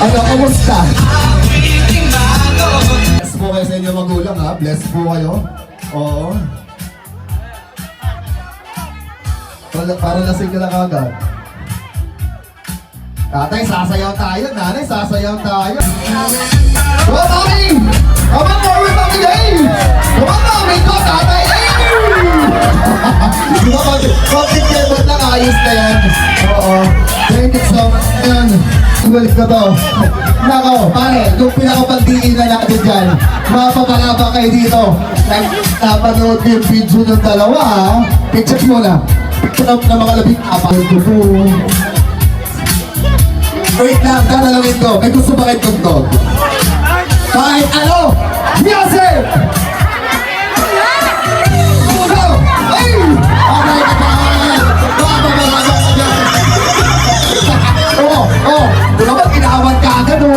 Ano, kumusta? Bless po kayo sa inyo magulang ha. Bless po kayo. Oo. Para, para lasing ka lang agad. Tatay, sasayaw tayo. Nanay, sasayaw tayo. Come on, mami! Come on, mami, mami, hey! Come on, mami ko, tatay, hey! Di ba, konti- konting kebot lang, ayos na yan. Oo. Balik ko to. Nako, pare, yung pinakapandiin na natin dyan, mapapalaba kayo dito. Like, napanood ko yung video ng dalawa, ha? Picture mo na. Picture up na mga labing apat. Wait lang, tatalawin ko. May gusto ba kayo tugtog? Kahit ano! Music! ดาวบรกาศให้ดู